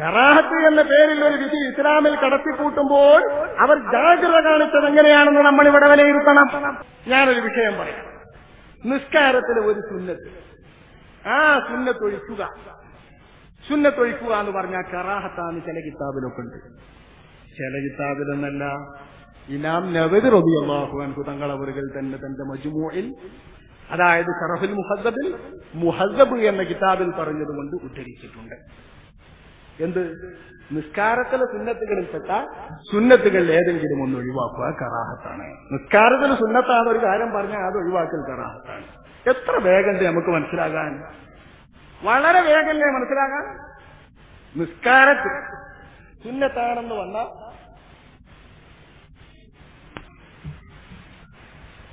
കറാഹത്ത് എന്ന പേരിൽ ഒരു വിധി ഇസ്ലാമിൽ കടത്തിക്കൂട്ടുമ്പോൾ അവർ ജാഗ്രത കാണിച്ചത് എങ്ങനെയാണെന്ന് നമ്മൾ ഇവിടെ വിലയിരുത്തണം. ഞാനൊരു വിഷയം പറയാം. നിസ്കാരത്തിലെ ഒരു സുന്നത്ത്. ആ സുന്നത്തൊഴിക്കുക സുന്നത്തൊഴിക്കുക എന്ന് പറഞ്ഞാൽ കറാഹത്താന്ന് ചില കിതാബിലൊക്കെ ഉണ്ട്. ചില കിതാബിലെന്നല്ല. ഇനാം നവത് റബി അൻഹു തങ്ങളവറുകൾ തന്നെ തന്റെ മജുമോയിൽ അതായത് ഷറഫുൽ മുഹദ്ദബിൽ മുഹദ്ദബ് എന്ന കിതാബിൽ പറഞ്ഞതുകൊണ്ട് ഉദ്ധരിച്ചിട്ടുണ്ട്. എന്ത്? നിസ്കാരത്തിലെ സുന്നത്തുകളിൽപ്പെട്ട സുന്നത്തുകൾ ഏതെങ്കിലും ഒന്ന് ഒഴിവാക്കുക കറാഹത്താണ്. നിസ്കാരത്തിലെ സുന്നത്താണ് ഒരു കാര്യം പറഞ്ഞാൽ അത് ഒഴിവാക്കൽ കറാഹത്താണ്. എത്ര വേഗം നമുക്ക് മനസ്സിലാകാൻ? വളരെ വേഗല്ലേ മനസ്സിലാകാൻ? നിസ്കാരത്തിൽ സുന്നത്താണെന്ന് വന്ന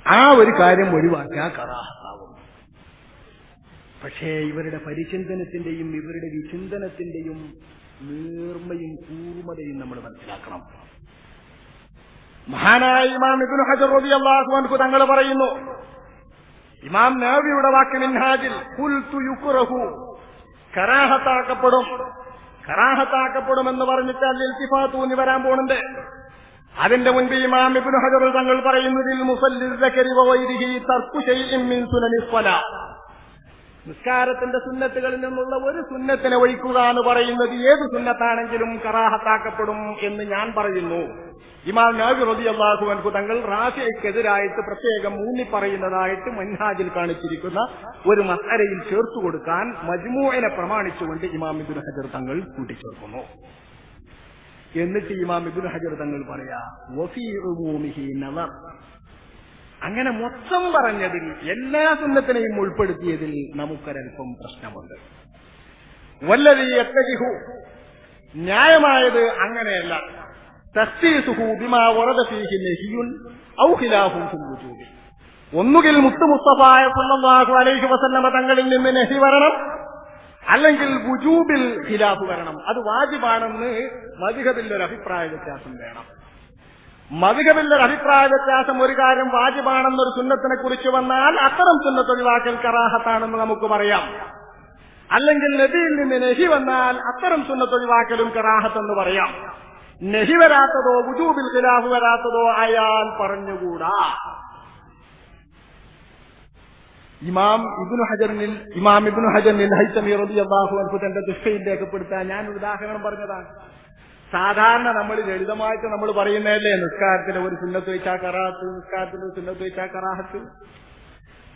ആ ഒരു കാര്യം ഒഴിവാക്കിയാൽ കറാഹത്താവും പക്ഷേ ഇവരുടെ പരിചിന്തനത്തിന്റെയും ഇവരുടെ വിചിന്തനത്തിന്റെയും നീർമയും കൂർമതയും നമ്മൾ മനസ്സിലാക്കണം. മഹാനായ ഇമാം ഇബ്നു ഹജർ റളിയല്ലാഹു അൻഹു തങ്ങൾ പറയുന്നു ഇമാം നേവിയുടെ വാക്ക് മിൻഹാജിൽ യുക്റഹു കറാഹത്താക്കപ്പെടും. കറാഹത്താക്കപ്പെടുമെന്ന് പറഞ്ഞിട്ട് ഇൽത്തിഫാത്ത് തൂന്നി വരാൻ പോണുണ്ട്. അതിന്റെ മുൻപ് ഇമാം ഇബിൻ ഹജർ തങ്ങൾ പറയുന്നതിൽ മുസല്ലിൽ തർക്കു ചെയ്യും നിസ്കാരത്തിന്റെ സുന്നത്തുകളിൽ നിന്നുള്ള ഒരു സുന്നത്തിനെ ഒഴിക്കുക എന്ന് പറയുന്നത് ഏത് സുന്നത്താണെങ്കിലും കറാഹത്താക്കപ്പെടും എന്ന് ഞാൻ പറയുന്നു. ഇമാം നബി റബി അള്ളാഹു അൻഹു തങ്ങൾ റാഫിയക്കെതിരായിട്ട് പ്രത്യേകം മൂന്നി പറയുന്നതായിട്ട് മൻഹാജിൽ കാണിച്ചിരിക്കുന്ന ഒരു മസരയിൽ ചേർത്തു കൊടുക്കാൻ മജ്മൂഇനെ പ്രമാണിച്ചുകൊണ്ട് ഇമാം ഇബുൽ ഹജർ തങ്ങൾ കൂട്ടിച്ചേർക്കുന്നു. എന്നിട്ട് ഇമാം ഇബുൽ ഹജർ തങ്ങൾ പറയാ അങ്ങനെ മൊത്തം പറഞ്ഞതിൽ എല്ലാ സുന്നത്തിനെയും ഉൾപ്പെടുത്തിയതിൽ നമുക്കൊരൽപ്പം പ്രശ്നമുണ്ട്. വല്ലതി എത്തജിഹു ന്യായമായത് അങ്ങനെയല്ല. ബിമാ ഔ ഒന്നുകിൽ മുത്തു മുസ്തഫായ സല്ലല്ലാഹു അലൈഹി വസല്ലമ തങ്ങളിൽ നിന്ന് നഹി വരണം അല്ലെങ്കിൽ വുജൂബിൽ ഖിലാഫ് വരണം. അത് വാജിബാണെന്ന് മദ്ഹബിൽ ഒരു അഭിപ്രായ വ്യത്യാസം വേണം. മതികബിന്റെ അഭിപ്രായ വ്യത്യാസം ഒരു കാര്യം വാജിബാണെന്നൊരു സുന്നത്തിനെ കുറിച്ച് വന്നാൽ അത്തരം സുന്നത്ത് ഒഴിവാക്കൽ കറാഹത്താണെന്ന് നമുക്ക് പറയാം. അല്ലെങ്കിൽ നബിയിൽ നിന്ന് നെഹി വന്നാൽ അത്തരം സുന്നത്ത് ഒഴിവാക്കലും കറാഹത്തെന്ന് പറയാം. നെഹി വരാത്തതോ വുജൂബിൽ ഖിലാഫ് വരാത്തതോ അയാൾ പറഞ്ഞുകൂടാ. ഇമാം ഇബ്നു ഹജറിനിൽ ഇമാം ഇബ്നു ഹജറിനിൽ റബി റളിയല്ലാഹു അൻഹു തന്റെ ദുഷ്ടയിൽ രേഖപ്പെടുത്താൻ ഞാൻ ഉദാഹരണം പറഞ്ഞതാണ്. സാധാരണ നമ്മൾ ലളിതമായിട്ട് നമ്മൾ പറയുന്നതല്ലേ നിസ്കാരത്തിന് ഒരു സുന്നത്ത് വെച്ചാൽ കറാഹത്ത് നിസ്കാരത്തിന് ഒരു സുന്നത്ത് വെച്ചാൽ കറാഹത്ത്.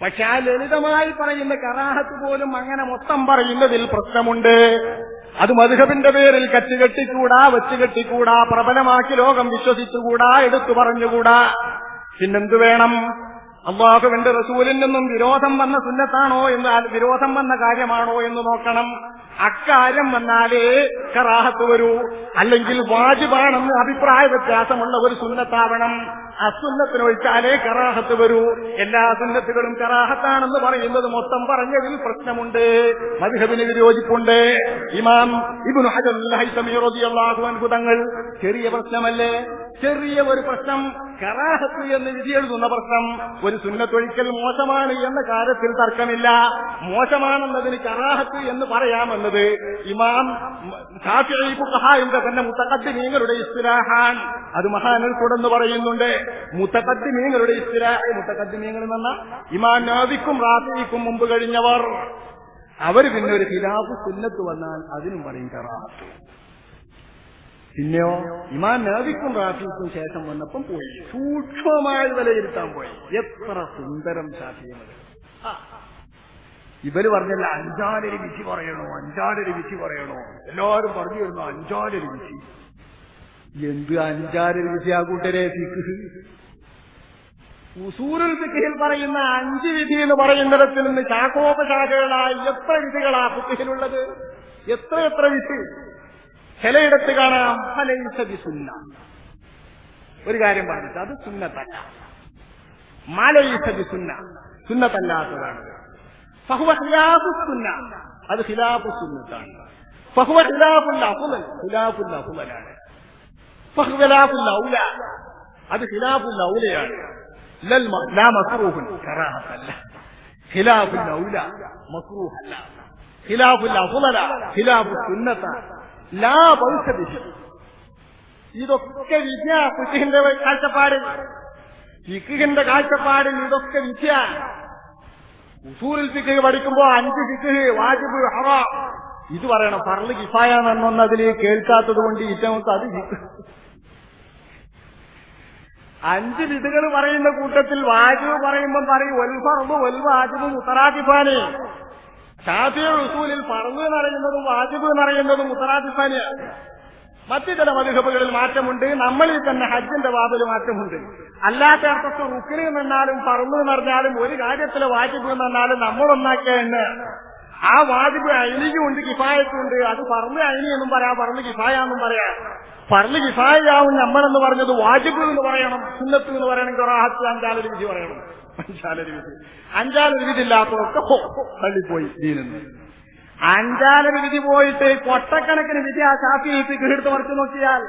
പക്ഷെ ആ ലളിതമായി പറയുന്ന കറാഹത്ത് പോലും അങ്ങനെ മൊത്തം പറയുന്നതിൽ പ്രശ്നമുണ്ട്. അത് മധുഹബിന്റെ പേരിൽ വെച്ചുകെട്ടിക്കൂടാ പ്രബലമാക്കി ലോകം വിശ്വസിച്ചുകൂടാ എടുത്തു പറഞ്ഞുകൂടാ. പിന്നെന്തു വേണം? അള്ളാഹുവിന്റെ റസൂലിൽ നിന്നും വിരോധം വന്ന സുന്നത്താണോ എന്ന് വിരോധം വന്ന കാര്യമാണോ എന്ന് നോക്കണം. അക്കാര്യം വന്നാലേ കറാഹത്ത് വരൂ. അല്ലെങ്കിൽ വാജിബാണെന്ന് അഭിപ്രായ വ്യത്യാസമുള്ള ഒരു സുന്നത്താവണം. അസുന്നത്തിന് ഒഴിച്ചാലേ കറാഹത്ത് വരൂ. എല്ലാ സുന്നത്തുകളും കറാഹത്താണെന്ന് പറയുന്നത് മൊത്തം പറഞ്ഞതിൽ പ്രശ്നമുണ്ട്. മധുഹബിന് വിരോധിപ്പുണ്ട് ഇമാം ഇബുൻ ഹജർ ഹൈസമീറോദിയുള്ള റളിയല്ലാഹു അൻഹു തങ്ങൾ ചെറിയ പ്രശ്നമല്ലേ? ചെറിയ ഒരു പ്രശ്നം കറാഹത്ത് എന്ന് വിധി എഴുതുന്ന പ്രശ്നം ഒരു സുന്നത്തൊഴിക്കൽ മോശമാണ് എന്ന കാര്യത്തിൽ തർക്കമില്ല. മോശമാണെന്നതിന് കറാഹത്ത് എന്ന് പറയാമെന്നത് ഇമാം തന്നെ തന്നെ ഇസ്തിരാഹാൻ ഇസ്തിലാഹാൻ. അത് മഹാനിൽ തുടർന്ന് പറയുന്നുണ്ട്. മുത്തഖദ്ദിമീങ്ങളുടെ ഇസ്തിലാഹ് മുത്തഖദ്ദിമീങ്ങൾ നീങ്ങൾ നിന്ന ഇമാം നാവിക്കും റാഫിക്കും മുമ്പ് കഴിഞ്ഞവർ. അവർ പിന്നെ ഒരു ഖിലാഫ് സുന്നത്ത് വന്നാൽ അതിനും പറയും കറാഹത്ത്. പിന്നെയോ ഇമാൻ നബിക്കും റാഫിക്കും ശേഷം വന്നപ്പം പോയി സൂക്ഷ്മമായി വിലയിരുത്താൻ പോയി. എത്ര സുന്ദരം ഷാഫിയും ഇവർ പറഞ്ഞല്ല അഞ്ചാലൊരു വിധി പറയണോ അഞ്ചാലൊരു വിധി പറയണോ. എല്ലാവരും പറഞ്ഞു വരുന്നു അഞ്ചാലൊരു വിധി എന്ത് അഞ്ചാലൊരു വിധി ആ കൂട്ടരെ? ഫിഖ്. ഉസൂരുൽ പറയുന്ന അഞ്ച് വിധി എന്ന് പറയുന്നിടത്തിൽ നിന്ന് ശാഖോപശാഖകളായി എത്ര വിധികളാ ഫിഖിലുള്ളത്? എത്ര എത്ര വിധി ചിലയിടത്ത് കാണാം ഫലൈസതി സുന്ന ഒരു കാര്യം പറഞ്ഞിട്ട് അത് സുന്നത്തല്ല. മാലൈസതി സുന്ന സുന്നത്തല്ലാത്തതാണ്. ഫഹുവ ഖിലാഫു സുന്ന. അത് ഖിലാഫു സുന്നത്താണ്. ഫഹുവ ഖിലാഫുൽ അഫ്ളൽ ഖിലാഫുൽ അഫ്ളലാണ് ഫഹുവ ഖിലാഫുൽ ഔല അത് ഖിലാഫുൽ ഔലയാണ്. ലൽ ലാ മക്റൂഹുൻ കറാഹത്തല്ല. ഖിലാഫുൽ ഔല മക്റൂഹല്ല ഖിലാഫുൽ അഫ്ളല ഖിലാഫു സുന്നത്താണ്. ലാ ഭവിഷ്യതി ഇതൊക്കെ വിദ്യ ഫിഖിന്റെ കാഴ്ചപ്പാടിൽ ഫിഖിന്റെ കാഴ്ചപ്പാടിൽ ഇതൊക്കെ വിദ്യ. ഉസൂറിൽ ഫിഖ് പഠിക്കുമ്പോ അഞ്ച് ഫിഖ് വാജിബ് ഹറ. ഇത് പറയണം പറൽ കിഫായാണെന്നൊന്നും അതിൽ കേൾക്കാത്തത് കൊണ്ട് ഇറ്റവും അത് അഞ്ച് വിധുകൾ പറയുന്ന കൂട്ടത്തിൽ വാജിബ് പറയുമ്പം പറയും ഒൽഫറബ് ഒൽവാജിബ് മുത്തറാത്തിഫാന് ഷാഫിയ ഉസൂലിൽ എന്ന് എന്നറിയുന്നതും വാജിബ് എന്നറിയുന്നതും ഉത്തരാധിസ്ഥാനിയാണ് മറ്റു ചില മധുഹബുകളിൽ മാറ്റമുണ്ട്. നമ്മളിൽ തന്നെ ഹജ്ജിന്റെ വാതിൽ മാറ്റമുണ്ട്. അല്ലാത്ത അർത്ഥത്തിൽ റുക്കിന് നിന്നാലും പറന്നു പറഞ്ഞാലും ഒരു കാര്യത്തിലെ വാജിബ് എന്ന് പറഞ്ഞാലും നമ്മളൊന്നാക്കിയ തന്നെ ആ വാജിബ് അയിനിക്കുമുണ്ട് കിഫായത്തുണ്ട്. അത് പറമ്പ് അയിനി എന്നും പറയാം പറമ്പ് കിഫായ എന്നും പറയാം പറൽ കിഫായാവും നമ്മളെന്ന് പറഞ്ഞത് വാജിബ് എന്ന് പറയണം സുന്നത്ത് എന്ന് പറയണമെങ്കിൽ ഒരാഹത്തിൽ അഞ്ചാലൊരു വിധി പറയണം. അഞ്ചാലൊരു വിധി. ഇല്ലാത്തതൊക്കെ പള്ളി തള്ളിപ്പോയി ദീനെന്ന്. അഞ്ചാലൊരു വിധി പോയിട്ട് കൊട്ടക്കണക്കിന് വിധി ആ ഷാഫി എടുത്ത് മറിച്ചു നോക്കിയാൽ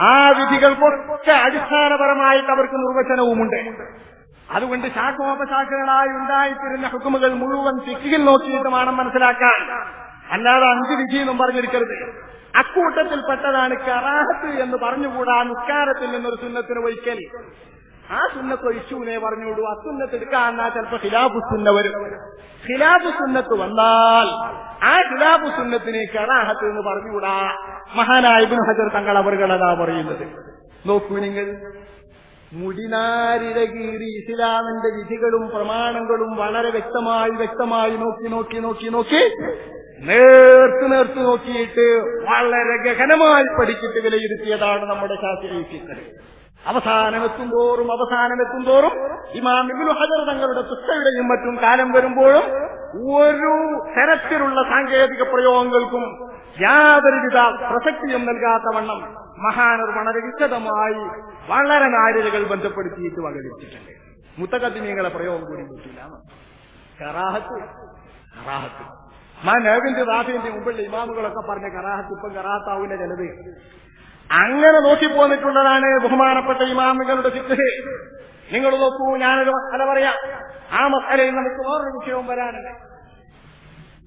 ആ വിധികൾക്കൊക്കെ അടിസ്ഥാനപരമായിട്ട് അവർക്ക് നിർവചനവുമുണ്ട്. അതുകൊണ്ട് ശാഖോപശാഖകളായി ഉണ്ടായിത്തീരുന്ന ഹുക്കുമുകൾ മുഴുവൻ ഫിക്കിൽ നോക്കിയിട്ട് വേണം മനസ്സിലാക്കാൻ. അല്ലാതെ അഞ്ച് വിധി എന്നും പറഞ്ഞിരിക്കരുത്. അക്കൂട്ടത്തിൽപ്പെട്ടതാണ് കറാഹത്ത് എന്ന് പറഞ്ഞുകൂടാ നിസ്കാരത്തിൽ നിന്നൊരു സുന്നത്തിന് ഒരിക്കൽ. ആ സുന്നത്ത് ഒഴിച്ചൂനെ പറഞ്ഞോളൂ ആ സുന്നത്ത് എടുക്കാന്നാ ചിലപ്പോ ഖിലാഫു സുന്ന വരും. ഖിലാഫു സുന്നത്ത് വന്നാൽ ആ ഖിലാഫു സുന്നത്തിനെ കറാഹത്ത് എന്ന് പറഞ്ഞുകൂടാ. മഹാനായ ഇബ്നു ഹജർ തങ്ങൾ അവർകളതാ പറയുന്നത്. നോക്കൂ നിങ്ങൾ. മുടിനാരിര കീറി ഇസ്ലാമിന്റെ വിധികളും പ്രമാണങ്ങളും വളരെ വ്യക്തമായി വ്യക്തമായി നോക്കി നോക്കി നോക്കി നോക്കി നേർത്ത് നേർത്ത് നോക്കിയിട്ട് വളരെ ഗഹനമായി പഠിച്ചിട്ട് വിലയിരുത്തിയതാണ് നമ്മുടെ ശാസ്ത്രീയ അവസാനം അവസാനമെത്തുമ്പോറും അവസാനം എത്തുന്തോറും ഇമാം ഇബ്നു ഹജർ തങ്ങളുടെ പുസ്തകയുടെയും മറ്റും കാലം വരുമ്പോഴും ഒരു തരത്തിലുള്ള സാങ്കേതിക പ്രയോഗങ്ങൾക്കും യാതൊരുവിധ പ്രസക്തിയും നൽകാത്ത വണ്ണം മഹാനർ വളരെ വിശദമായി വളരെ നാരികൾ ബന്ധപ്പെടുത്തിയിട്ട് വകവെച്ചിട്ടുണ്ട് മുത്തകദ്മീങ്ങളെ പ്രയോഗം കൂടി കിട്ടിയില്ല കറാഹത്ത് കറാഹത്ത്. മാ നേവിന്റെ മുമ്പിൽ ഇമാമുകളൊക്കെ പറഞ്ഞ കറാഹത്ത് ഇപ്പം കറാഹത്താവിന്റെ ചിലത്. അങ്ങനെ നോക്കി പോന്നിട്ടുള്ളതാണ് ബഹുമാനപ്പെട്ട ഇമാമുകളുടെ ഫിക്ഹ് നിങ്ങൾ നോക്കൂ ഞാനൊരു മസല പറയാം. ആ മസലയിൽ നമുക്ക് വേറൊരു വിഷയവും വരാനില്ല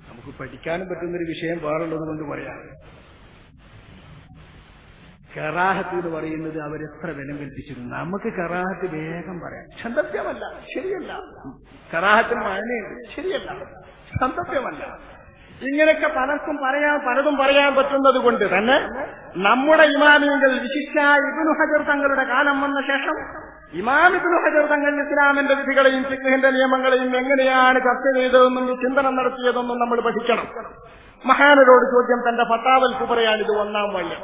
നമുക്ക് പഠിക്കാനും പറ്റുന്നൊരു വിഷയം വേറുള്ളത് കൊണ്ട് പറയാം. കറാഹത്ത് എന്ന് പറയുന്നത് അവരെത്ര വിലം കൽപ്പിച്ചിരുന്നു? നമുക്ക് കറാഹത്ത് വേഗം പറയാം. സന്തോഷ്യമല്ല ശരിയല്ല. കറാഹത്തിന് മഴയുണ്ട് ശരിയല്ല. സന്തോഷ്യമല്ല ഇങ്ങനെയൊക്കെ പലർക്കും പറയാൻ പലതും പറയാൻ പറ്റുന്നത് കൊണ്ട് തന്നെ നമ്മുടെ ഇമാമിയങ്ങൾ വിശിഷ്ട ഇബിനു ഹജർ തങ്ങളുടെ കാലം വന്ന ശേഷം ഇമാം ഇബ്നു ഹജർ തങ്ങൾ ഇസ്ലാമിന്റെ വിധികളെയും സിഖിന്റെ നിയമങ്ങളെയും എങ്ങനെയാണ് ചർച്ച ചെയ്തതെന്നും ചിന്തനം നടത്തിയതെന്നും നമ്മൾ പഠിക്കണം. മഹാനരോട് ചോദ്യം തന്റെ ഫത്താവൽ കുബറയാണ് ഇത് ഒന്നാം വള്ളം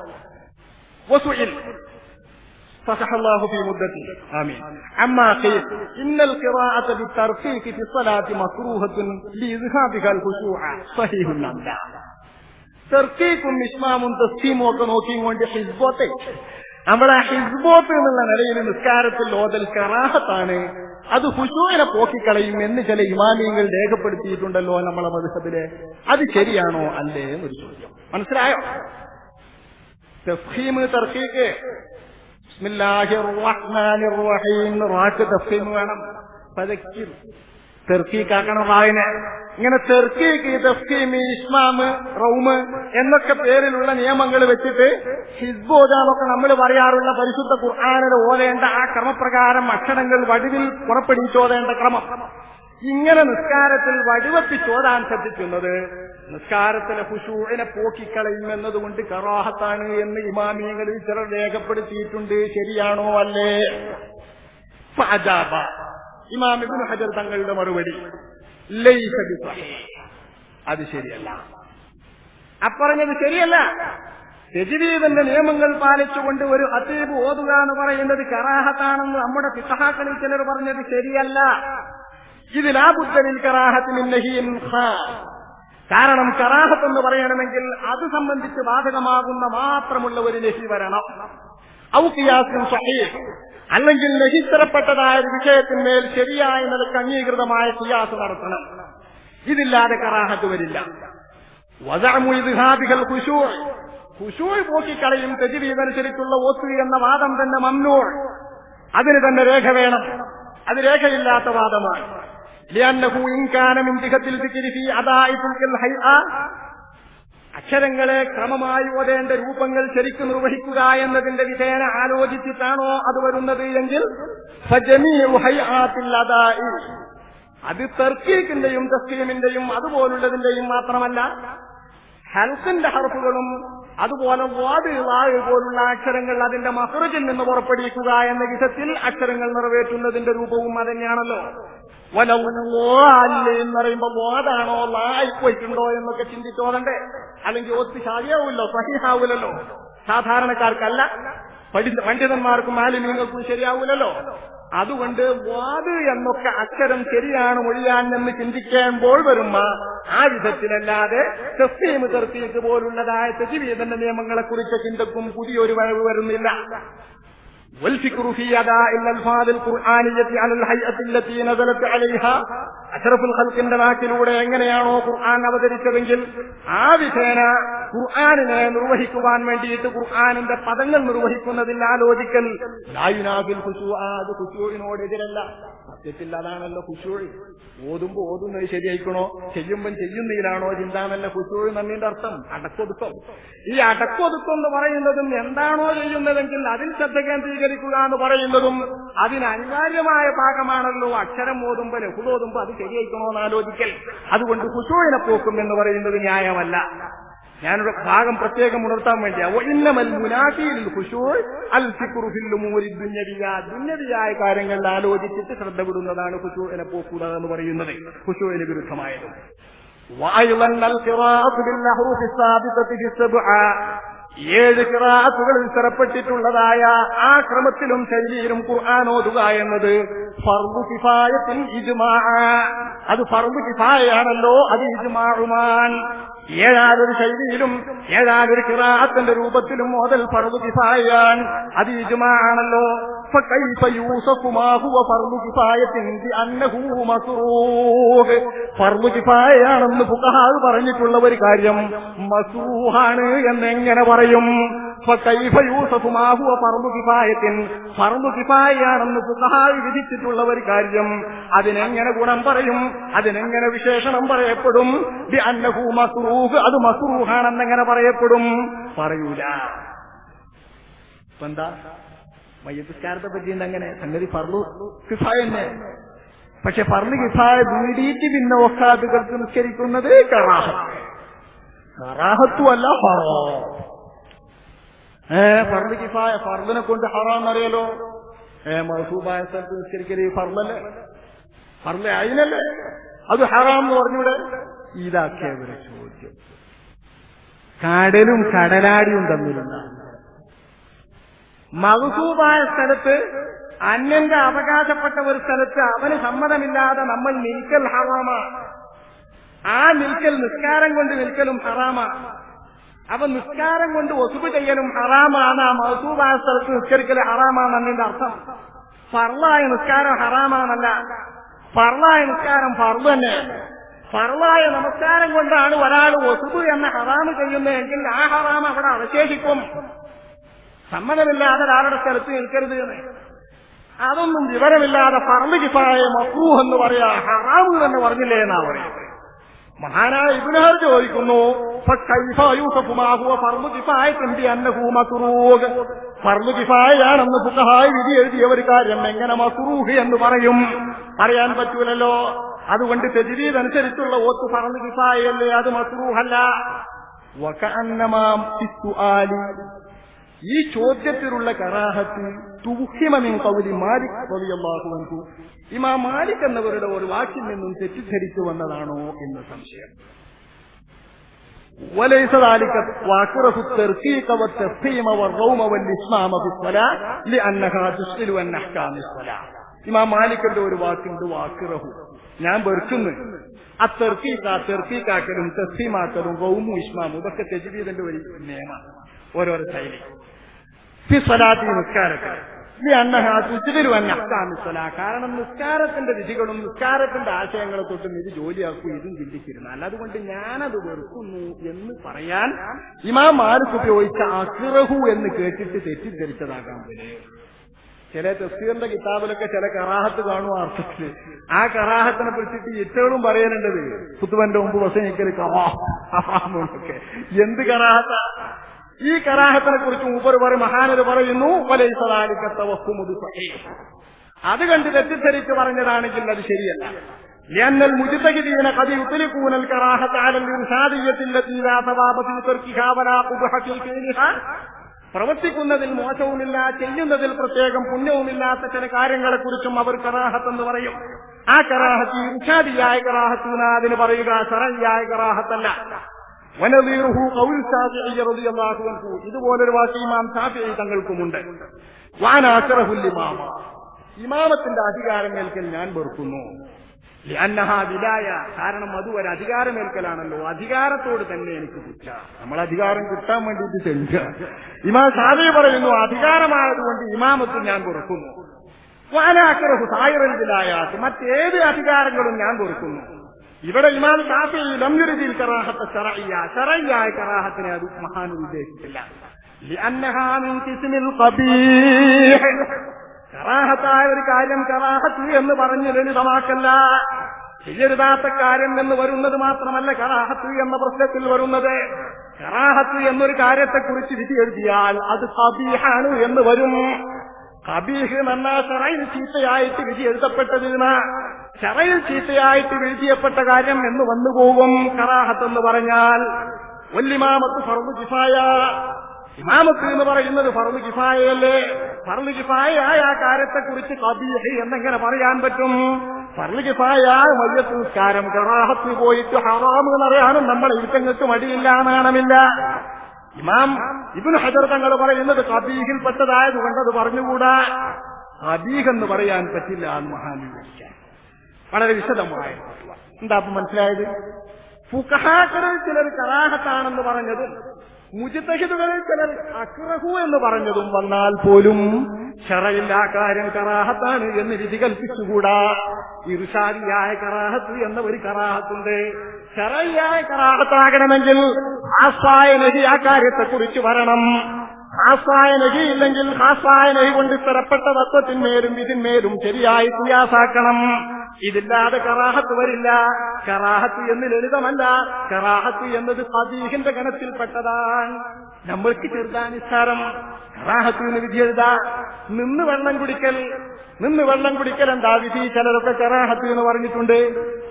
فتح الله في مدته آمين أما قيل إن القراءة بالترفيق في الصلاة مكروهة لإذهابها الخشوع صحيح أم لا തെർക്കീക്കും ഇസ്മാമും തസ്കീമും ഒക്കെ നോക്കിക്കൊണ്ട് ഹിസ്ബോത്തെ നമ്മുടെ ഹിസ്ബോത്ത് എന്നുള്ള നിലയിൽ നിസ്കാരത്തിൽ ഓതൽ കറാഹത്താണ് അത് ഹുസൂനെ പോക്കിക്കളയും എന്ന് ചില ഇമാമിയങ്ങൾ രേഖപ്പെടുത്തിയിട്ടുണ്ടല്ലോ നമ്മളെ മധുസബില് അത് ശരിയാണോ അല്ലേ എന്നൊരു ചോദ്യം മനസ്സിലായോ തഫീം തർക്കീക്ക് ബിസ്മില്ലാഹിർ റഹ്മാനിർ റഹീം റാക്ക് തഫീം വേണം. തെർക്കീക്കാക്കണം റായിനെ ഇങ്ങനെ തെർക്കീക്ക് തഫീം ഇസ്മാമ് റൗമ് എന്നൊക്കെ പേരിലുള്ള നിയമങ്ങൾ വെച്ചിട്ട് ഹിസ്ബോജാലൊക്കെ നമ്മൾ പറയാറുള്ള പരിശുദ്ധ ഖുർആാനിൽ ഓതേണ്ട ആ ക്രമപ്രകാരം അക്ഷരങ്ങൾ വടിവിൽ പുറപ്പെടുവിച്ചോതേണ്ട ക്രമം. ഇങ്ങനെ നിസ്കാരത്തിൽ വടിവപ്പിച്ചോതാൻ ശ്രദ്ധിക്കുന്നത് നിസ്കാരത്തിലെ ഹുഷൂഴിനെ പോക്കിക്കളയും എന്നതുകൊണ്ട് കറാഹത്താണ് എന്ന് ഇമാമിയങ്ങളിൽ ചിലർ രേഖപ്പെടുത്തിയിട്ടുണ്ട്. ശരിയാണോ അല്ലേ? ഫഅജാബ. ഇമാം ഇബ്നു ഹജർ തങ്ങളുടെ മറുപടി. അത് ശരിയല്ല. അപ്പറഞ്ഞത് ശരിയല്ല. രജീവിന്റെ നിയമങ്ങൾ പാലിച്ചുകൊണ്ട് ഒരു അതീബ് ഓതുക എന്ന് പറയുന്നത് കറാഹത്താണെന്ന് നമ്മുടെ പിസഹാക്കളിൽ ചിലർ പറഞ്ഞത് ശരിയല്ല. ഇത് ലാബുദ്ധനിൽ ബുദ്ധനിൽ നഹിയൻ കാരണം കറാഹത്ത് എന്ന് പറയണമെങ്കിൽ അത് സംബന്ധിച്ച് ബാധകമാകുന്ന മാത്രമുള്ള ഒരു നഹി വരണം. ഔക്കിയാസും അല്ലെങ്കിൽ നഹിത്തരപ്പെട്ടതായ ഒരു വിഷയത്തിന്മേൽ ശരിയായ നിലയ്ക്ക് അംഗീകൃതമായ സിയാസ് നടത്തണം. ഇതില്ലാതെ കറാഹത്ത് വരില്ല. ഇദ്ഹാബികൾ ഖുശൂഅ് ഖുശൂഅ് പോക്കിക്കളയും തെജിവീതനുസരിച്ചുള്ള ഓത്തു എന്ന വാദം തന്നെ മന്നൂർ അതിന് തന്നെ രേഖ വേണം. അത് രേഖയില്ലാത്ത വാദമാണ്. لأنه إن كان من جهة الذكر في أداء تلك الهيئة അക്ഷരങ്ങളെ ക്രമമായി ഓതേണ്ട രൂപങ്ങൾ ശരിക്കും നിർവഹിക്കുക എന്നതിന്റെ വിധേന ആലോചിച്ചിട്ടാണോ അത് വരുന്നത് എങ്കിൽ ഫജമീഉ ഹൈആത്തിൽ അദാഇ. അത് തർക്കീക്കിന്റെയും തസ്കീമിന്റെയും അതുപോലുള്ളതിന്റെയും മാത്രമല്ല ഹൽക്കിന്റെ ഹർഫുകളും അതുപോലെ വാദ് പോലുള്ള അക്ഷരങ്ങൾ അതിന്റെ മഹ്റജിൽ നിന്ന് പുറപ്പെടുവിക്കുക എന്ന വിധത്തിൽ അക്ഷരങ്ങൾ നിറവേറ്റുന്നതിന്റെ രൂപവും അതന്നെയാണല്ലോ. എന്ന് പറയുമ്പോ വാദാണോ പോയിട്ടുണ്ടോ എന്നൊക്കെ ചിന്തിച്ചോതണ്ടേ അല്ലെങ്കിൽ ഒത്തിരി ശരിയാവില്ലോ സഹിഹാവില്ലല്ലോ സാധാരണക്കാർക്കല്ല. പണ്ഡിതന്മാർക്കും മാലിന്യങ്ങൾക്കും ശരിയാവൂലല്ലോ? അതുകൊണ്ട് വാത് എന്നൊക്കെ അക്ഷരം ശരിയാണ് മൊഴിയാൻ എന്ന് ചിന്തിക്കുമ്പോൾ വരുമ്പ ആ വിധത്തിലല്ലാതെ തെസ്സീമ് തെർത്തീക്ക് പോലുള്ളതായ തെജിവീതന്റെ നിയമങ്ങളെ കുറിച്ച് ചിന്തക്കും പുതിയൊരു വരവ് വരുന്നില്ല. والفكر في أداء الألفاظ القرآنية على الهيئة التي نزلت عليها അഷറഫുൽ ഖൽക്കിന്റെ നാട്ടിലൂടെ എങ്ങനെയാണോ ഖുർആൻ അവതരിച്ചതെങ്കിൽ ആ വിധേന ഖുർആാനിനെ നിർവഹിക്കുവാൻ വേണ്ടിയിട്ട് ഖുർആാനിന്റെ പദങ്ങൾ നിർവഹിക്കുന്നതിൽ ആലോചിക്കൽ ലായുനാബിൽ ഖുശൂ അത് ഖുശൂവിനോട് എതിരല്ല സത്യത്തിൽ അതാണല്ലോ ഖുശൂ ഓതുമ്പോ ഓതുന്നത് ശരിയായിക്കണോ? ചെയ്യുമ്പം ചെയ്യുന്നതിലാണോ ചിന്താമല്ല കുശൂഴി നന്ദിന്റെ അർത്ഥം. അടക്കൊതുക്കം. ഈ അടക്കൊതുക്കം എന്ന് പറയുന്നതും എന്താണോ ചെയ്യുന്നതെങ്കിൽ അതിൽ ശ്രദ്ധ കേന്ദ്രീകരിക്കുക എന്ന് പറയുന്നതും അതിന് അനിവാര്യമായ ഭാഗമാണല്ലോ അക്ഷരം ഓതുമ്പോ ലഘുതോതുമ്പോ അത് ശരിയായിക്കണോ എന്ന് ആലോചിക്കൽ. അതുകൊണ്ട് കുശൂഴിനെ പോക്കും എന്ന് പറയുന്നത് ന്യായമല്ല. ഞാനൊരു ഭാഗം പ്രത്യേകം ഉണർത്താൻ വേണ്ടിയാവുന്നതിയായ കാര്യങ്ങളിൽ ആലോചിച്ചിട്ട് ശ്രദ്ധ വിടുന്നതാണ് ഹുഷൂവിനെ പോക്കുക എന്ന് പറയുന്നത്. ഹുഷൂവിന് വിരുദ്ധമായത്. ഏഴ് കിറാത്തുകളിൽ സ്ഥിരപ്പെട്ടിട്ടുള്ളതായ ആ ക്രമത്തിലും ശരീരം ഖുർആൻ ഓതുക എന്നത് ഫർദു കിഫായത്തിൽ ഇജുമാ. അത് ഫർദു കിഫായാണല്ലോ അത് ഇജുമാറുമാൻ ഏഴാതൊരു ശൈലിയിലും ഏഴാതൊരു കിറാത്തിന്റെ രൂപത്തിലും മോതൽ ഫർദു കിഫായാൻ അത് ഇജുമാണല്ലോ ാണെന്ന് പുക്കഹാവ് പറഞ്ഞിട്ടുള്ള ഒരു കാര്യം മസൂഹാണ് എന്നെങ്ങനെ പറയും? ാണെന്ന് സുഹായി വിധിച്ചിട്ടുള്ള ഒരു കാര്യം. അതിനെങ്ങനെ ഗുണം പറയും? അതിനെങ്ങനെ വിശേഷണം പറയപ്പെടും? അന്നഹു മസ്റൂഹ് അത് മസ്റൂഹാണെന്നെങ്ങനെ പറയപ്പെടും? പറയൂല. എന്താ? മയ്യസ്കാരത്തെ പറ്റി അങ്ങനെ? സംഗതി പറഞ്ഞു കിഫായ തന്നെ. പക്ഷെ പറഞ്ഞു കിഫായ വീടിയിട്ട് പിന്നെ ഒക്കാദുകൾക്ക് നിസ്കരിക്കുന്നത് കറാഹത്ത്. കറാഹത്തുമല്ല ഏ ഫർദ് കിഫായ ഫർദിനെ കൊണ്ട് ഹറാന്ന് അറിയാലോ ഏ മഹസൂബായ സ്ഥലത്ത് നിസ്കരിക്കൽ ഫർദല്ലേ? ഫർല അതിനല്ലേ അത് ഹറാം എന്ന് പറഞ്ഞൂടെ ഇതാക്കിയ അവരെ ചോദ്യം. കടലും കടലാടിയും തമ്മിലുണ്ടാകും മഹസൂബായ സ്ഥലത്ത് അന്യന്റെ അവകാശപ്പെട്ട ഒരു സ്ഥലത്ത് അവന് സമ്മതമില്ലാതെ നമ്മൾ നിൽക്കൽ ഹറാമ. ആ നിൽക്കൽ നിസ്കാരം കൊണ്ട് നിൽക്കലും ഹറാമ. അപ്പൊ നിസ്കാരം കൊണ്ട് ഒസുബ് ചെയ്യലും ഹറാമാണ്. ആ മഹസൂബായ സ്ഥലത്ത് നിസ്കരിക്കൽ ഹറാമാണ് എന്നതിന്റെ അർത്ഥം. ഫർലായ നിസ്കാരം ഹറാമാണല്ല. ഫർളായ നിസ്കാരം ഫർദ് തന്നെ. ഫർളായ നമസ്കാരം കൊണ്ടാണ് ഒരാൾ ഒസുബ് എന്ന ഹറാമ് ചെയ്യുന്നതെങ്കിൽ ആ ഹറാം അവിടെ അവശേഷിക്കും. സമ്മതമില്ലാതെ ഒരാളുടെ സ്ഥലത്ത് നിൽക്കരുത് എന്ന്. അതൊന്നും വിവരമില്ലാതെ ഫർദ് കിഫായ മക്രൂ എന്ന് പറയാ ഹറാമ് തന്നെ പറഞ്ഞില്ലേ എന്നാ പറയുന്നത് മഹാനായ ഇബിനാർ ചോദിക്കുന്നു ഫർദു കിഫായാണെന്ന് ഫുഖഹായി വിധി എഴുതിയ ഒരു കാര്യം എങ്ങനെ മസുറൂഹ് എന്ന് പറയും? അറിയാൻ പറ്റൂലല്ലോ. അതുകൊണ്ട് തെജിരീത് അനുസരിച്ചുള്ള ഓത്ത് പറഞ്ഞു കിഫായല്ലേ അത് മസുറൂഹല്ല ഈ ചോദ്യത്തിലുള്ള കറാഹത്ത് തുഹിമമിൻ കൗലി മാലിക് റളിയല്ലാഹു അൻഹു ഇമാം മാലിക് എന്നവരുടെ ഒരു വാക്കിൽ നിന്നും തെറ്റിദ്ധരിച്ചു വന്നതാണോ എന്ന് സംശയം وليس ذلك واكره الترقيق والتفخيم والروم والإسمام في الصلاة لأنها تشغل عن أحكام الصلاة ഇമാം മാലിക്കിന്റെ ഒരു വാക്കുണ്ട് വാക്കിറഹു ഞാൻ വെറുക്കുന്നു ആ തെർക്കീക്ക് ആ തെർക്കീക്കാക്കലും തെസ്സീമാക്കലും റൗമും ഇസ്മാമും ഇതൊക്കെ തെജിബീദിന്റെ ഒരു നിയമമാണ് ഓരോരോ ശൈലി ഫി സ്വലാത്തി നിസ്കാരത്തിൽ കാരണം നിസ്കാരത്തിന്റെ വിധികളും നിസ്കാരത്തിന്റെ ആശയങ്ങളെ തൊട്ടും ഇത് ജോലിയാക്കും ഇതും ചിന്തിച്ചിരുന്നാൽ അതുകൊണ്ട് ഞാനത് വെറുക്കുന്നു എന്ന് പറയാൻ ഇമാം ആർക്ക് ഉപയോഗിച്ച അക്രഹു എന്ന് കേട്ടിട്ട് തെറ്റിദ്ധരിച്ചതാകാൻ ചില തസ്തീറിന്റെ കിതാബിലൊക്കെ ചില കറാഹത്ത് കാണും അർത്ഥത്തിൽ ആ കറാഹത്തിനെ കുറിച്ചിട്ട് ഇറ്റകളും പറയാനുണ്ടത് കുത്തുവന്റെ മുമ്പ് വസനിക്കൽ കറാഹൊക്കെ എന്ത് കറാഹത്ത? ഈ കറാഹത്തിനെ കുറിച്ച് മൂപ്പർ പറയും മഹാനര് പറയുന്നു വലൈസലാലിക്കത്ത വസ്തുമുത് അത് കണ്ട് തെറ്റിദ്ധരിച്ച് പറഞ്ഞതാണെങ്കിൽ അത് ശരിയല്ല لأن المجتهدين قد يطلقون الكراهة على الإرشادية التي لا ثواب في تركها ولا قبح في فعلها പ്രവർത്തിക്കുന്നതിൽ മോശവുമില്ല ചെയ്യുന്നതിൽ പ്രത്യേകം പുണ്യവുമില്ലാത്ത ചില കാര്യങ്ങളെക്കുറിച്ചും അവർ കറാഹത്ത് എന്ന് പറയും ആ കറാഹത്ത് ഇർഷാദിയായ കറാഹത്ത് അതിന് പറയുക ശറയ്യായ കറാഹത്തല്ല ഇതുപോലൊരു വാക്ക് ഇമാം ഷാഫിഈ തങ്ങൾക്കുമുണ്ട്. ഇമാമത്തിന്റെ ഇമാമ. ഇമാമത്തിന്റെ അധികാരമേൽക്കൽ ഞാൻ വെറുക്കുന്നു. വിലായ. കാരണം അത് ഒരു അധികാരമേൽക്കലാണല്ലോ. അധികാരത്തോട് തന്നെ എനിക്ക് കുറ്റ നമ്മൾ അധികാരം കിട്ടാൻ വേണ്ടിയിട്ട് ചെല്ലുക. ഇമാം ഷാദി പറയുന്നു അധികാരമായതുകൊണ്ട് ഇമാമത്ത് ഞാൻ വെറുക്കുന്നു. വാനാക്കറഹു സായിറൻ വിലായാസ് മറ്റേത് അധികാരങ്ങളും ഞാൻ വെറുക്കുന്നു. ഇവിടെ ഇമാം ഷാഫി ലംയുരുദിൽ കറാഹത്തെ ചറയ്യ ചറയ്യായ കറാഹത്തിനെ അത് മഹാൻ ഉദ്ദേശിച്ചില്ല. കറാഹത്തായ ഒരു കാര്യം കറാഹത്ത് എന്ന് പറഞ്ഞ് ലളിതമാക്കല്ല. ചെയ്യരുതാത്ത കാര്യം എന്ന് വരുന്നത് മാത്രമല്ല കറാഹത്ത് എന്ന പ്രശ്നത്തിൽ വരുന്നത്. കറാഹത്ത് എന്നൊരു കാര്യത്തെ കുറിച്ച് വിധി എഴുതിയാൽ അത് കബീഹാണ് എന്ന് വരും. കബീഹ് നന്നാ ചെറയിൽ ചീത്തയായിട്ട് വിധി എഴുതപ്പെട്ടതിന് ഷറയിൽ ചീത്തയായിട്ട് വിധിയപ്പെട്ട കാര്യം എന്ന് വന്നുപോകും. കറാഹത്ത് എന്ന് പറഞ്ഞാൽ വല്ലിമാമത്ത് ഫർദ് കിഫായ. ഇമാമത്ത് എന്ന് പറയുന്നത് ഫർദ് കിഫായയല്ലേ? ഫർദ് കിഫായയായ ആ കാര്യത്തെക്കുറിച്ച് കബീഹ് എന്നെങ്ങനെ പറയാൻ പറ്റും? ഫർദ് കിഫായ മയ്യ സംസ്കാരം കറാഹത്ത് പോയിട്ട് ഹറാം എന്നറിയാനും നമ്മളെ ഇരുത്തങ്ങൾക്ക് മടിയില്ല നാണമില്ല. ഇമാം ഇബിൻ ഹജർ തങ്ങൾ പറയുന്നത് കബീഹിൽ പെട്ടതായതുകൊണ്ട് അത് പറഞ്ഞുകൂടാ. കബീഹ് എന്ന് പറയാൻ പറ്റില്ല എന്ന് വളരെ വിശദമായ. എന്താ അപ്പൊ മനസ്സിലായത്? ഫുഖഹാക്കളിൽ ചിലർ കറാഹത്താണെന്ന് പറഞ്ഞതും മുജിത്തഹിദുകളിൽ ചിലർ അക്രഹു എന്ന് പറഞ്ഞതും വന്നാൽ പോലും ഷറയിൽ ആ കാര്യം കറാഹത്താണ് എന്ന് വിധി കൽപ്പിച്ചുകൂടാ. ഇർഷാദിയായ കറാഹത്ത് എന്ന ഒരു കറാഹത്തുണ്ട്. ഷറയിയായ കറാഹത്താകണമെങ്കിൽ ആസായ നഹി ആ കാര്യത്തെക്കുറിച്ച് വരണം. ഹാസായ നഹി ഇല്ലെങ്കിൽ ഹാസായ നഹി കൊണ്ട് ഇത്തരപ്പെട്ട തത്വത്തിന്മേലും ഇതിന്മേലും ശരിയായി കുയാസാക്കണം ഇതില്ലാതെ കറാഹത്ത് വരില്ല. കറാഹത്ത് എന്ന് ലളിതമല്ല. കറാഹത്ത് എന്നത് സദീഹിന്റെ ഗണത്തിൽപ്പെട്ടതാണ്. നമ്മൾക്ക് ചെറുതാനുസാരം റാഹത്തിന് എന്ന് വിധി എഴുതാ നിന്ന് വെള്ളം കുടിക്കൽ. നിന്ന് വെള്ളം കുടിക്കൽ എന്താ വിധി? ചിലരൊക്കെ കറാഹത്ത് എന്ന് പറഞ്ഞിട്ടുണ്ട്.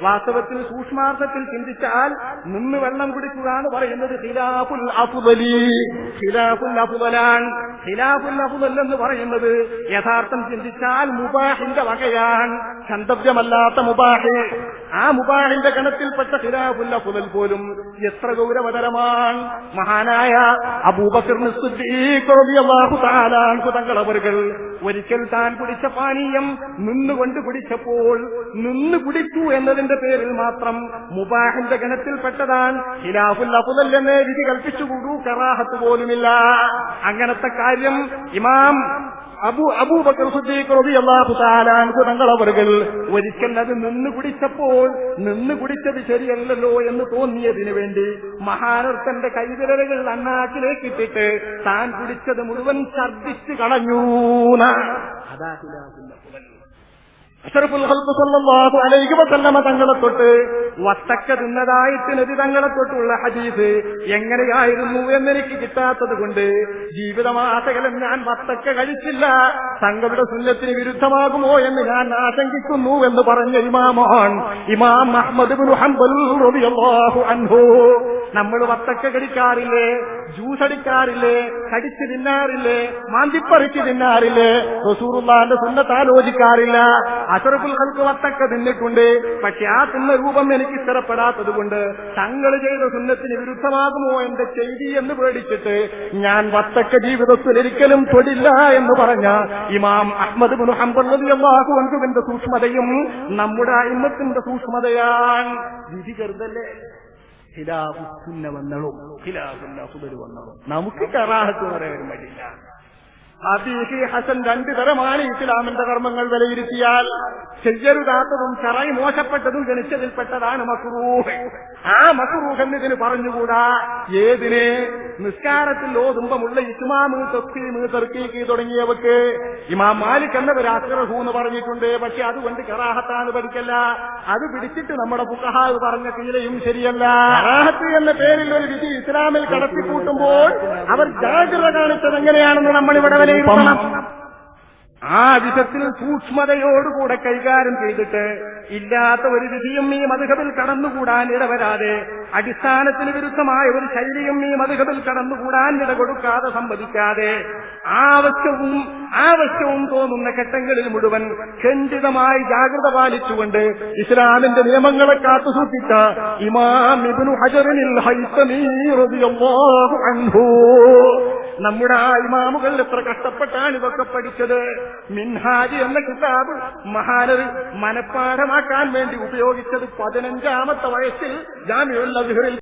വാസ്തവത്തിൽ സൂക്ഷ്മാർത്ഥത്തിൽ ചിന്തിച്ചാൽ നിന്ന് വെള്ളം കുടിക്കുക എന്ന് പറയുന്നത് ഖിലാഫുൽ അഫുദലി ഖിലാഫുൽ അഫുദലാൻ ഖിലാഫുൽ അഫുദൽ എന്ന് പറയുന്നത് യഥാർത്ഥം ചിന്തിച്ചാൽ മുബാഹിന്റെ വകയാൻ ക്ഷന്തവ്യമല്ലാത്ത മുബാഹ്. ആ മുബാഹിന്റെ ഗണത്തിൽപ്പെട്ട ഖിലാഫുൽ അഫുദൽ പോലും എത്ര ഗൗരവതരമാണ്. മഹാനായ അബൂബക്കർ തങ്ങളവറുകൾ ഒരിക്കൽ താൻ കുടിച്ച പാനീയം നിന്നുകൊണ്ട് കുടിച്ചപ്പോൾ നിന്ന് കുടിച്ചു എന്നതിന്റെ പേരിൽ മാത്രം മുബാഹിന്റെ ഗണത്തിൽപ്പെട്ടതാണ്. ഖിലാഫുൽ അഫുദൽ എന്ന് വിധി കൽപ്പിച്ചുകൂടൂ കറാഹത്ത് പോലുമില്ല. അങ്ങനത്തെ കാര്യം ഇമാം അബു അബൂബക്കർ സുദ്ദീഖ് അൻഹു തങ്ങളവറുകൾ ഒരിക്കൽ അത് നിന്ന് കുടിച്ചപ്പോൾ നിന്ന് കുടിച്ചത് ശരിയല്ലല്ലോ എന്ന് തോന്നിയതിനു വേണ്ടി മഹാനർ തന്റെ കൈവിരലുകൾ അണ്ണാക്കിലേക്ക് ഇട്ടിട്ട് താൻ കുടിച്ചത് മുഴുവൻ ഛർദ്ദിച്ചു കളഞ്ഞു അതാ തങ്ങളെ തൊട്ട് വത്തക്ക തിന്നതായിട്ട് നബി തങ്ങളെ തൊട്ടുള്ള ഹദീസ് എങ്ങനെയായിരുന്നു എന്നെനിക്ക് കിട്ടാത്തത് കൊണ്ട് ജീവിതമാസകലം ഞാൻ വത്തക്ക കഴിച്ചില്ല. തങ്ങളുടെ സുന്നത്തിന് വിരുദ്ധമാകുമോ എന്ന് ഞാൻ ആശങ്കിക്കുന്നു എന്ന് പറഞ്ഞ ഇമാമാണ് ഇമാം അഹമ്മദ് ഹംബൽ അൻഹു. നമ്മൾ വത്തക്ക കടിക്കാറില്ലേ ജ്യൂസ് അടിക്കാറില്ലേ? കടിച്ചു തിന്നാറില്ലേ? മാന്തിപ്പറിച്ച് തിന്നാറില്ലേ? റസൂറുള്ളാന്റെ സുന്നത്ത് ആലോചിക്കാറില്ല. അഷറഫുൽ ഹൽക്ക് വത്തക്ക തിന്നിട്ടുണ്ട്. പക്ഷെ ആ തിന്ന രൂപം എനിക്ക് സ്ഥിരപ്പെടാത്തത് കൊണ്ട് തങ്ങൾ ചെയ്ത സുന്നത്തിന് വിരുദ്ധമാകുമോ എന്റെ ചെയ്തി എന്ന് പേടിച്ചിട്ട് ഞാൻ വത്തക്ക ജീവിതത്തിൽ ഒരിക്കലും തൊടില്ല എന്ന് പറഞ്ഞ ഇമാം അഹ്മദ് ബിൻ അൻഹുവിന്റെ സൂക്ഷ്മതയും നമ്മുടെ അയിമത്തിന്റെ സൂക്ഷ്മതയാണ്. വിധി കരുതല്ലേ ഖിലാഫുന്ന വന്നളും. ഖിലാഫുല്ല സുബരു വന്നളും. നമുക്ക് കറാഹത്ത് പറയാൻ പറ്റില്ല അബീഹി ഹസൻ രണ്ടു തരമാണ് ഇസ്ലാമിന്റെ കർമ്മങ്ങൾ വിലയിരുത്തിയാൽ. ചെയ്യരുതാത്തതും ചെറായി മോശപ്പെട്ടതും ഗണിച്ചതിൽപ്പെട്ടതാണ് മക്രൂഹ്. ആ മക്രൂഹ് എന്നതിന് പറഞ്ഞുകൂടാ? ഏതിന്? നിസ്കാരത്തിൽ ഓതുമ്പമുള്ള ഇസ്മാമ് തസ്കീമ് തർക്കീക്ക് തുടങ്ങിയവക്ക്. ഇമാം മാലിക് എന്നവർ അസ്രഹു എന്ന് പറഞ്ഞിട്ടുണ്ട്. പക്ഷെ അതുകൊണ്ട് കറാഹത്താണ് പഠിക്കല്ല. അത് പിടിച്ചിട്ട് നമ്മുടെ പുക്കഹാവ് പറഞ്ഞ തീരയും ശരിയല്ല. കറാഹത്ത് എന്ന പേരിൽ ഒരു വിധി ഇസ്ലാമിൽ കടത്തിക്കൂട്ടുമ്പോൾ അവർ ജാഗ്രത കാണിച്ചത് എങ്ങനെയാണെന്ന് നമ്മൾ ഇവിടെ വിലയിരുത്തണം ആ വിധത്തിൽ സൂക്ഷ്മതയോടുകൂടെ കൈകാര്യം ചെയ്തിട്ട് ഇല്ലാത്ത ഒരു വിധിയും ഈ മധുഹബിൽ കടന്നുകൂടാൻ ഇടവരാതെ അടിസ്ഥാനത്തിന് വിരുദ്ധമായ ഒരു ശൈലിയും ഈ മധുഹബിൽ കടന്നുകൂടാൻ ഇട കൊടുക്കാതെ സംവദിക്കാതെ ആവശ്യവും ആവശ്യവും തോന്നുന്ന ഘട്ടങ്ങളിൽ മുഴുവൻ ഖണ്ഡിതമായി ജാഗ്രത പാലിച്ചുകൊണ്ട് ഇസ്ലാമിന്റെ നിയമങ്ങളെ കാത്തുസൂക്ഷിച്ച ഇമാം ഹജറിനിൽ നമ്മുടെ ആ ഇമാമുകൾ എത്ര കഷ്ടപ്പെട്ടാണ് ഇതൊക്കെ പഠിച്ചത്. മിൻഹാജ് എന്ന കിതാബ് മഹാനർ മനഃപ്പാഠമാക്കാൻ വേണ്ടി ഉപയോഗിച്ചത് പതിനഞ്ചാമത്തെ വയസ്സിൽ ജാമ്യുള്ള